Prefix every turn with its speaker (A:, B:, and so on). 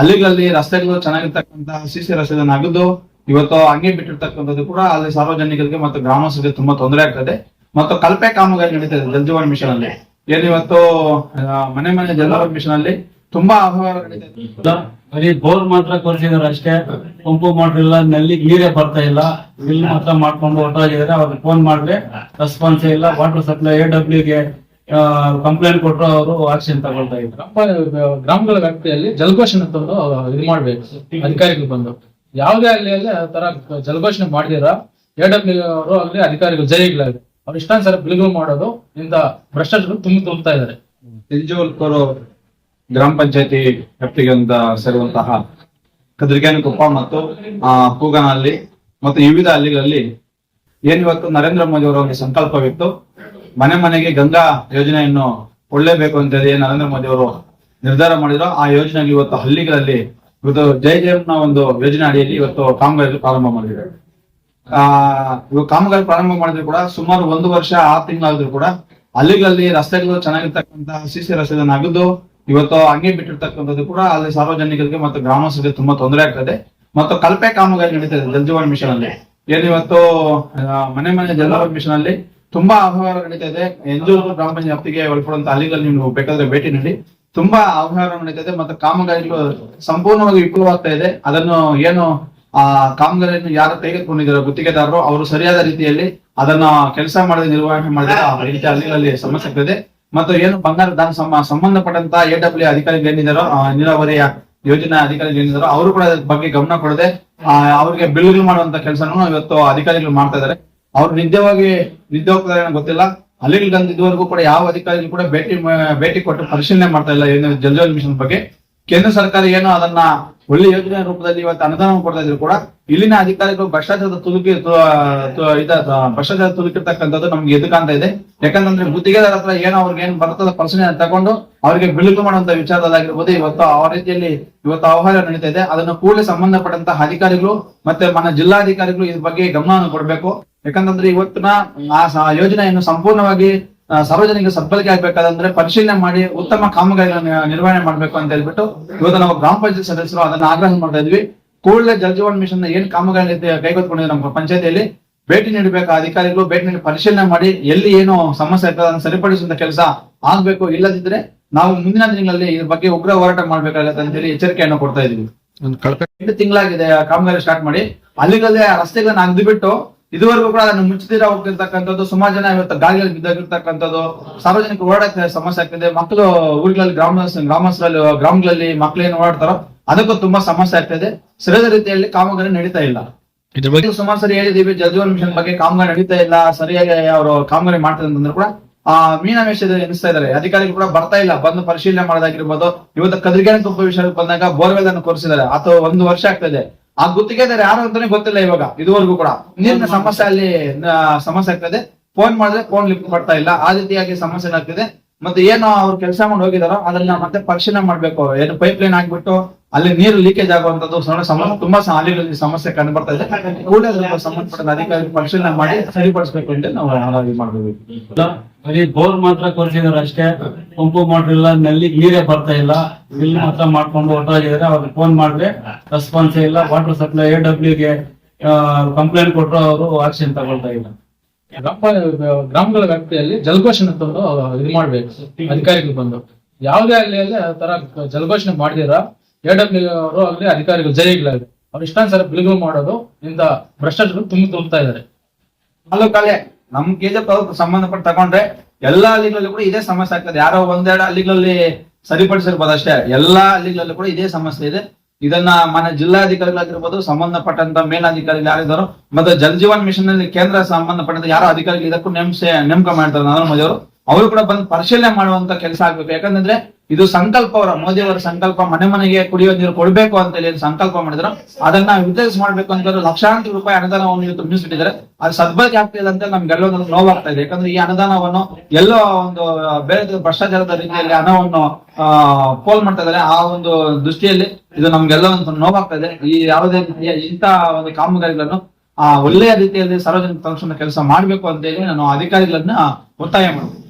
A: ಹಳ್ಳಿಗಳಲ್ಲಿ ರಸ್ತೆಗಳು ಚೆನ್ನಾಗಿರ್ತಕ್ಕಂತಹ C C ರಸ್ತೆಗಳನ್ನು ಅಗದು ಇವತ್ತು ಹಂಗೆ ಬಿಟ್ಟಿರ್ತಕ್ಕಂಥದ್ದು ಕೂಡ ಅಲ್ಲಿ ಸಾರ್ವಜನಿಕರಿಗೆ ಮತ್ತು ಗ್ರಾಮಸ್ಥರಿಗೆ ತುಂಬಾ ತೊಂದರೆ ಆಗ್ತದೆ. ಮತ್ತು ಕಲ್ಪೆ ಕಾಮಗಾರಿ ನಡೀತದೆ ಜಲ್ ಜೀವನ್ ಮಿಷನ್ ಅಲ್ಲಿ. ಏನಿವತ್ತು ಇವತ್ತು ಮನೆ ಮನೆ ಜಲ್ ಮಿಷನ್ ಅಲ್ಲಿ ತುಂಬಾ ಅವ್ಯವಹಾರ
B: ಇಲ್ಲ, ಬರೀ ಬೋರ್ ಮಾತ್ರ ಕೊರ್ಸಿದಾರೆ ಅಷ್ಟೇ. ಪಂಪು ಮಾಡಿಲ್ಲ ನಲ್ಲಿ ನೀರೇ ಬರ್ತಾ ಇಲ್ಲ. ಬಿಲ್ ಮಾತ್ರ ಮಾಡ್ಕೊಂಡು ಹೊರಟಾಗಿದ್ದಾರೆ. ಅವ್ರಿಗೆ ಫೋನ್ ಮಾಡಿದ್ರೆ ರೆಸ್ಪಾನ್ಸ್ ಇಲ್ಲ. ವಾಟರ್ ಸಪ್ಲೈ ಎ ಡಬ್ಲ್ಯೂ ಗೆ ಕಂಪ್ಲೇಂಟ್ ಕೊಟ್ಟರು ಅವರು ಆಕ್ಷನ್ ತಗೊಳ್ತಾ ಇದ್ರು.
C: ಗ್ರಾಮಗಳ ವ್ಯಾಪ್ತಿಯಲ್ಲಿ ಜಲಘೋಷಣೆ ತಂದು ಇದು ಮಾಡ್ಬೇಕು. ಅಧಿಕಾರಿಗಳು ಬಂದು. ಯಾವುದೇ ಅಲ್ಲಿ ಅಲ್ಲಿ ಆ ತರ ಜಲಘೋಷಣೆ ಮಾಡಿದಿರ ಎ ಅವರು ಅಲ್ಲಿ ಅಧಿಕಾರಿಗಳು ಜೈಗಳಾಗಲಿ ಅವ್ರು ಇಷ್ಟಾನುಸಾರ ಬಿಲ್ಗಳು ಮಾಡೋದು ಇಂದ ಭ್ರಷ್ಟಾಚಾರ ತುಂಬಿ ತುಂಬುತ್ತಾ ಇದ್ದಾರೆ.
A: ಇಂಜೋಲ್ಕೂರು ಗ್ರಾಮ ಪಂಚಾಯತಿ ವ್ಯಾಪ್ತಿಗೆ ಅಂತ ಸೇರುವಂತಹ ಕದ್ರಿಗಾನಕೊಪ್ಪ ಮತ್ತು ಕೂಗನಹಳ್ಳಿ ಮತ್ತು ವಿವಿಧ ಹಳ್ಳಿಗಳಲ್ಲಿ ಏನಿವತ್ತು ನರೇಂದ್ರ ಮೋದಿ ಅವರ ಒಂದು ಸಂಕಲ್ಪವಿತ್ತು? ಮನೆ ಮನೆಗೆ ಗಂಗಾ ಯೋಜನೆಯನ್ನು ಕೊಳ್ಳೇಬೇಕು ಅಂತ ಹೇಳಿ ನರೇಂದ್ರ ಮೋದಿ ಅವರು ನಿರ್ಧಾರ ಮಾಡಿದ್ರು. ಆ ಯೋಜನೆ ಇವತ್ತು ಹಳ್ಳಿಗಳಲ್ಲಿ ಇವತ್ತು ಜೈ ಜಯಂನ ಒಂದು ಯೋಜನೆ ಅಡಿಯಲ್ಲಿ ಇವತ್ತು ಕಾಮಗಾರಿ ಪ್ರಾರಂಭ ಮಾಡಿದ್ದಾರೆ. ಆ ಇವಾಗ ಕಾಮಗಾರಿ ಪ್ರಾರಂಭ ಮಾಡಿದ್ರು ಕೂಡ ಸುಮಾರು ಒಂದು ವರ್ಷ, ಆರು ತಿಂಗಳಾದ್ರು ಕೂಡ ಹಳ್ಳಿಗಳಲ್ಲಿ ರಸ್ತೆಗಳು ಚೆನ್ನಾಗಿರ್ತಕ್ಕಂತಹ ಸಿ ಸಿ ರಸ್ತೆಗಳನ್ನು ಅಗದು ಇವತ್ತು ಹಂಗೆ ಬಿಟ್ಟಿರ್ತಕ್ಕಂಥದ್ದು ಕೂಡ ಅಲ್ಲಿ ಸಾರ್ವಜನಿಕರಿಗೆ ಮತ್ತು ಗ್ರಾಮಸ್ಥರಿಗೆ ತುಂಬಾ ತೊಂದರೆ ಆಗ್ತದೆ. ಮತ್ತು ಕಲ್ಪೆ ಕಾಮಗಾರಿ ನಡೀತದೆ ಜಲ್ ಜೀವನ್ ಮಿಷನ್ ಅಲ್ಲಿ. ಏನಿವತ್ತು ಮನೆ ಮನೆ ಜಲ್ ಮಿಷನ್ ಅಲ್ಲಿ ತುಂಬಾ ಆಹ್ವಾನ ನಡೀತಾ ಇದೆ ಎಂಜೂರು ಗ್ರಾಮ ಪಂಚಾಯತಿಗೆ ಒಳಪಡುವಂತ ಹಳ್ಳಿಗಳಲ್ಲಿ ನೀವು ಬೇಕಾದ್ರೆ ಭೇಟಿ ನೀಡಿ. ತುಂಬಾ ಆಹ್ವಾನ ನಡೀತಾ ಇದೆ ಮತ್ತೆ ಕಾಮಗಾರಿಗಳು ಸಂಪೂರ್ಣವಾಗಿ ವಿಫಲವಾಗ್ತಾ ಇದೆ. ಅದನ್ನು ಏನು, ಆ ಕಾಮಗಾರಿಯನ್ನು ಯಾರು ತೆಗೆದುಕೊಂಡಿದ್ದಾರೆ ಗುತ್ತಿಗೆದಾರರು, ಅವರು ಸರಿಯಾದ ರೀತಿಯಲ್ಲಿ ಅದನ್ನ ಕೆಲಸ ಮಾಡದೆ ನಿರ್ವಹಣೆ ಮಾಡಿದ್ರೆ ಹಳ್ಳಿಗಳಲ್ಲಿ ಸಮಸ್ಯೆ ಆಗ್ತದೆ. ಮತ್ತು ಏನು ಬಂಗಾರ ದಾನ ಸಂಬಂಧಪಟ್ಟಂತ ಎ ಡಬ್ಲ್ಯೂ ಅಧಿಕಾರಿಗಳು ಏನಿದ್ದಾರೋ ನೀರಾವರಿಯ ಯೋಜನಾ ಅಧಿಕಾರಿಗಳು ಏನಿದ್ದಾರೋ, ಅವರು ಕೂಡ ಬಗ್ಗೆ ಗಮನ ಕೊಡದೆ ಅವರಿಗೆ ಬಿಲ್ಗಳು ಮಾಡುವಂತ ಕೆಲಸನೂ ಇವತ್ತು ಅಧಿಕಾರಿಗಳು ಮಾಡ್ತಾ ಇದಾರೆ ಅವ್ರು ನಿಜವಾಗಿ ನಿದ್ದೆ ಹೋಗ್ತಾರೆ ಗೊತ್ತಿಲ್ಲ. ಗೊತ್ತಿಲ್ಲ ಬಂದ ಇದುವರೆಗೂ ಕೂಡ ಯಾವ ಅಧಿಕಾರಿಗಳು ಕೂಡ ಭೇಟಿ ಭೇಟಿ ಕೊಟ್ಟು ಪರಿಶೀಲನೆ ಮಾಡ್ತಾ ಇಲ್ಲ ಏನು ಜಲ್ ಜೀವನ್ ಮಿಷನ್ ಬಗ್ಗೆ. ಕೇಂದ್ರ ಸರ್ಕಾರ ಏನು ಅದನ್ನ ಒಳ್ಳೆ ಯೋಜನೆ ರೂಪದಲ್ಲಿ ಇವತ್ತು ಅನುದಾನ ಕೊಡ್ತಾ ಇದ್ರು ಕೂಡ. ಇಲ್ಲಿನ ಅಧಿಕಾರಿಗಳು ಭ್ರಷ್ಟಾಚಾರದ ತುಲುಕಿ ಇದ ಭ್ರಷ್ಟಾಚಾರ ತುಲುಕಿರ್ತಕ್ಕಂಥದ್ದು ನಮ್ಗೆ ಎದ್ದು ಕಾಣ್ತಾ ಇದೆ. ಯಾಕಂತಂದ್ರೆ ಗುತ್ತಿಗೆದಾರ ಹತ್ರ ಏನು ಅವ್ರಿಗೆ ಏನ್ ಬರ್ತದ ಪರಿಶೀಲನೆ ತಗೊಂಡು ಅವರಿಗೆ ಬಿಳುಗು ಮಾಡುವಂತ ವಿಚಾರದಾಗಿರ್ಬೋದು ಇವತ್ತು ಆ ರೀತಿಯಲ್ಲಿ ಇವತ್ತು ಆಹ್ವಾನ ನಡೀತಾ ಇದೆ. ಅದನ್ನು ಕೂಡಲೇ ಸಂಬಂಧಪಟ್ಟಂತಹ ಅಧಿಕಾರಿಗಳು ಮತ್ತೆ ಮನ ಜಿಲ್ಲಾಧಿಕಾರಿಗಳು ಇದ್ರ ಬಗ್ಗೆ ಗಮನವನ್ನು ಕೊಡಬೇಕು. ಯಾಕಂತಂದ್ರೆ ಇವತ್ತಿನ ಆ ಯೋಜನೆಯನ್ನು ಸಂಪೂರ್ಣವಾಗಿ ಸಾರ್ವಜನಿಕ ಸದ್ಬಳಕೆ ಆಗ್ಬೇಕಾದಂದ್ರೆ ಪರಿಶೀಲನೆ ಮಾಡಿ ಉತ್ತಮ ಕಾಮಗಾರಿಗಳನ್ನು ನಿರ್ವಹಣೆ ಮಾಡ್ಬೇಕು ಅಂತ ಹೇಳ್ಬಿಟ್ಟು ಇವತ್ತು ನಾವು ಗ್ರಾಮ ಪಂಚಾಯತ್ ಸದಸ್ಯರು ಅದನ್ನ ಆಗ್ರಹ ಮಾಡ್ತಾ ಇದ್ವಿ. ಕೂಡಲೇ ಜಲ್ ಜೀವನ್ ಮಿಷನ್ ಏನ್ ಕಾಮಗಾರಿ ಕೈಗೊಳ್ಕೊಂಡಿದೆ ನಮ್ಮ ಪಂಚಾಯತಿಯಲ್ಲಿ ಭೇಟಿ ನೀಡಬೇಕು ಅಧಿಕಾರಿಗಳು ಭೇಟಿ ನೀಡಿ ಪರಿಶೀಲನೆ ಮಾಡಿ ಎಲ್ಲಿ ಏನು ಸಮಸ್ಯೆ ಇರ್ತದೆ ಅದನ್ನು ಸರಿಪಡಿಸುವಂತ ಕೆಲಸ ಆಗ್ಬೇಕು ಇಲ್ಲದಿದ್ರೆ ನಾವು ಮುಂದಿನ ದಿನಗಳಲ್ಲಿ ಇದ್ರ ಬಗ್ಗೆ ಉಗ್ರ ಹೋರಾಟ ಮಾಡ್ಬೇಕಾಗತ್ತೆ ಅಂತ ಹೇಳಿ ಎಚ್ಚರಿಕೆಯನ್ನು ಕೊಡ್ತಾ ಇದೀವಿ ಎಂಟು ತಿಂಗಳಾಗಿದೆ ಆ ಕಾಮಗಾರಿ ಸ್ಟಾರ್ಟ್ ಮಾಡಿ. ಅಲ್ಲಿಗಲ್ಲೇ ರಸ್ತೆಗಳನ್ನ ಅಗ್ದು ಬಿಟ್ಟು ಇದುವರೆಗೂ ಕೂಡ ಅದನ್ನು ಮುಚ್ಚದಿರ ಹೋಗ್ತಿರ್ತಕ್ಕಂಥದ್ದು ಸುಮಾರು ಜನ ಇವತ್ತು ಗಾಳಿಯಲ್ಲಿ ಬಿದ್ದಾಗಿರ್ತಕ್ಕಂಥದ್ದು ಸಾರ್ವಜನಿಕ ಓಡಾಟ ಸಮಸ್ಯೆ ಆಗ್ತಿದೆ. ಮಕ್ಕಳು ಊರುಗಳಲ್ಲಿ ಗ್ರಾಮ ಗ್ರಾಮಸ್ಥರಲ್ಲಿ ಗ್ರಾಮಗಳಲ್ಲಿ ಮಕ್ಕಳು ಏನು ಓಡಾಡ್ತಾರೋ ಅದಕ್ಕೂ ತುಂಬಾ ಸಮಸ್ಯೆ ಆಗ್ತಿದೆ. ಸರಿಯಾದ ರೀತಿಯಲ್ಲಿ ಕಾಮಗಾರಿ ನಡೀತಾ ಇಲ್ಲ.
D: ಇದ್ರ ಬಗ್ಗೆ
A: ಇದು ಸುಮಾರು ಸರಿ ಹೇಳಿದೀವಿ ಜಲಜೀವನ್ ಮಿಷನ್ ಬಗ್ಗೆ ಕಾಮಗಾರಿ ನಡೀತಾ ಇಲ್ಲ. ಸರಿಯಾಗಿ ಅವರು ಕಾಮಗಾರಿ ಮಾಡ್ತಾರೆ ಅಂತಂದ್ರೆ ಕೂಡ ಆ ಮೀನಾಮೇಶ ಎನಿಸ್ತಾ ಇದಾರೆ ಅಧಿಕಾರಿಗಳು ಕೂಡ ಬರ್ತಾ ಇಲ್ಲ. ಬಂದು ಪರಿಶೀಲನೆ ಮಾಡೋದಾಗಿರ್ಬೋದು. ಇವತ್ತು ಕದ್ರಿಗೆ ತುಪ್ಪ ವಿಷಯಕ್ಕೆ ಬಂದಾಗ ಬೋರ್ವೆಲ್ ಅನ್ನು ಕೊರಿಸಿದ್ದಾರೆ. ಅಥವಾ ಒಂದು ವರ್ಷ ಆಗ್ತದೆ. ಆ ಗುತ್ತಿಗೆದಾರ ಯಾರು ಅಂತಾನೆ ಗೊತ್ತಿಲ್ಲ ಇವಾಗ, ಇದುವರೆಗೂ ಕೂಡ. ನೀರಿನ ಸಮಸ್ಯೆ ಅಲ್ಲಿ ಸಮಸ್ಯೆ ಆಗ್ತದೆ. ಫೋನ್ ಮಾಡಿದ್ರೆ ಫೋನ್ ಲಿಫ್ಟ್ ಮಾಡ್ತಾ ಇಲ್ಲ. ಆ ರೀತಿಯಾಗಿ ಸಮಸ್ಯೆ ಆಗ್ತಿದೆ. ಮತ್ತೆ ಏನು ಅವ್ರು ಕೆಲಸ ಮಾಡಿ ಹೋಗಿದಾರೋ ಅದನ್ನ ಮತ್ತೆ ಪರಿಶೀಲನೆ ಮಾಡ್ಬೇಕು. ಏನು ಪೈಪ್ ಲೈನ್ ಹಾಕ್ಬಿಟ್ಟು ಅಲ್ಲಿ ನೀರು ಲೀಕೇಜ್ ಆಗುವಂತದ್ದು ಸಮಸ್ಯೆ ಸಮ, ತುಂಬಾ ಅಲ್ಲಿ ಸಮಸ್ಯೆ ಕಂಡು ಬರ್ತಾ ಇದೆ. ಕೂಡಲೇ ಸಂಬಂಧಪಟ್ಟ ಅಧಿಕಾರಿ ಪರಿಶೀಲನೆ ಮಾಡಿ ಸರಿಪಡಿಸಬೇಕು ಅಂತ ನಾವು ಇದು ಮಾಡಬೇಕು
B: ಬರೀ ಬೋರ್ ಮಾತ್ರ ಕೊರಿಸಿದಾರೆ ಅಷ್ಟೇ. ಪಂಪು ಮಾಡಿಲ್ಲ ನಲ್ಲಿ ನೀರೇ ಬರ್ತಾ ಇಲ್ಲ. ಬಿಲ್ ಮಾತ್ರ ಮಾಡ್ಕೊಂಡು ಹೊರಟೋಗಿದ್ದಾರೆ ಅವ್ರಿಗೆ ಫೋನ್ ಮಾಡಿದ್ರೆ ರೆಸ್ಪಾನ್ಸ್ ಇಲ್ಲ. ವಾಟರ್ ಸಪ್ಲೈ ಎ ಡಬ್ಲ್ಯೂಗೆ ಕಂಪ್ಲೇಂಟ್ ಕೊಟ್ಟರು ಅವರು ಆಕ್ಷನ್ ತಗೊಳ್ತಾ ಇಲ್ಲ.
C: ಗ್ರಾಮ ಗ್ರಾಮಗಳ ವ್ಯಾಪ್ತಿಯಲ್ಲಿ ಜಲಘೋಷಣೆ ತಂದು ಇದು ಮಾಡ್ಬೇಕು, ಅಧಿಕಾರಿಗಳು ಬಂದು. ಯಾವುದೇ ಅಲ್ಲಿ ಅಲ್ಲಿ ಆ ತರ ಜಲಘೋಷಣೆ ಮಾಡಿದಿರ ಎ ಅವರು ಆಗ್ಲಿ ಅಧಿಕಾರಿಗಳು ಜೈಗಳಾಗಲಿ ಅವ್ರು ಇಷ್ಟಾನುಸಾರ ಬಿಲ್ಗಳು ಮಾಡೋದು, ಇಂದ ಭ್ರಷ್ಟಾಚಾರ ತುಂಬಿ ತುಂಬುತ್ತಾ ಇದ್ದಾರೆ.
A: ತಾಲೂಕಲ್ಲೇ ನಮ್ ಕೆಜೆ ಸಂಬಂಧಪಟ್ಟ ತಗೊಂಡ್ರೆ ಎಲ್ಲಾ ಹಳ್ಳಿಗಳಲ್ಲಿ ಕೂಡ ಇದೇ ಸಮಸ್ಯೆ ಆಗ್ತದೆ. ಯಾರೋ ಒಂದೆರಡು ಹಳ್ಳಿಗಳಲ್ಲಿ ಸರಿಪಡಿಸಿರ್ಬೋದು ಅಷ್ಟೇ. ಎಲ್ಲಾ ಹಳ್ಳಿಗಳಲ್ಲೂ ಕೂಡ ಇದೇ ಸಮಸ್ಯೆ ಇದೆ. ಇದನ್ನ ಮನೆ ಜಿಲ್ಲಾಧಿಕಾರಿಗಳಾಗಿರ್ಬೋದು, ಸಂಬಂಧಪಟ್ಟಂತ ಮೇಲಾಧಿಕಾರಿಗಳು ಯಾರಿದ್ದಾರೋ ಮತ್ತೆ ಜಲ್ ಜೀವನ್ ಮಿಷನ್ನಲ್ಲಿ ಕೇಂದ್ರ ಸಂಬಂಧಪಟ್ಟಂತ ಯಾರ ಅಧಿಕಾರಿಗಳು ಇದಕ್ಕೂ ನೇಮಕ ಮಾಡ್ತಾರೆ. ನರೇಂದ್ರ ಮೋದಿ ಅವರು ಅವರು ಕೂಡ ಬಂದು ಪರಿಶೀಲನೆ ಮಾಡುವಂತ ಕೆಲಸ ಆಗ್ಬೇಕು. ಯಾಕಂದ್ರೆ ಇದು ಸಂಕಲ್ಪ ಅವರ. ಮೋದಿ ಅವರ ಸಂಕಲ್ಪ ಮನೆ ಮನೆಗೆ ಕುಡಿಯೋ ನೀರು ಕೊಡ್ಬೇಕು ಅಂತ ಹೇಳಿ ಸಂಕಲ್ಪ ಮಾಡಿದ್ರು. ಅದನ್ನ ವಿತರಿಸ್ ಮಾಡ್ಬೇಕು ಅಂತ ಲಕ್ಷಾಂತರ ರೂಪಾಯಿ ಅನುದಾನವನ್ನು ಇವತ್ತು ಮೀಸಲಿಟ್ಟಿದ್ದಾರೆ ಅದು ಸದ್ಬಳಕೆ ಆಗ್ತಿಲ್ಲ ಅಂತ ನಮ್ಗೆಲ್ಲೋ ನೋವಾಗ್ತಾ ಇದೆ. ಯಾಕಂದ್ರೆ ಈ ಅನುದಾನವನ್ನು ಎಲ್ಲೋ ಒಂದು ಬೇರೆ ಭ್ರಷ್ಟಾಚಾರದ ರೀತಿಯಲ್ಲಿ ಹಣವನ್ನು ಪೋಲ್ ಮಾಡ್ತಾ ಇದ್ದಾರೆ. ಆ ಒಂದು ದೃಷ್ಟಿಯಲ್ಲಿ ಇದು ನಮ್ಗೆಲ್ಲ ಒಂದು ನೋವಾಗ್ತಾ ಇದೆ. ಈ ಯಾವುದೇ ಇಂಥ ಒಂದು ಕಾಮಗಾರಿಗಳನ್ನು, ಆ, ಒಳ್ಳೆಯ ರೀತಿಯಲ್ಲಿ ಸಾರ್ವಜನಿಕ ಕೆಲಸ ಮಾಡ್ಬೇಕು ಅಂತ ಹೇಳಿ ನಾನು ಅಧಿಕಾರಿಗಳನ್ನ ಒತ್ತಾಯ ಮಾಡ್ತೀನಿ.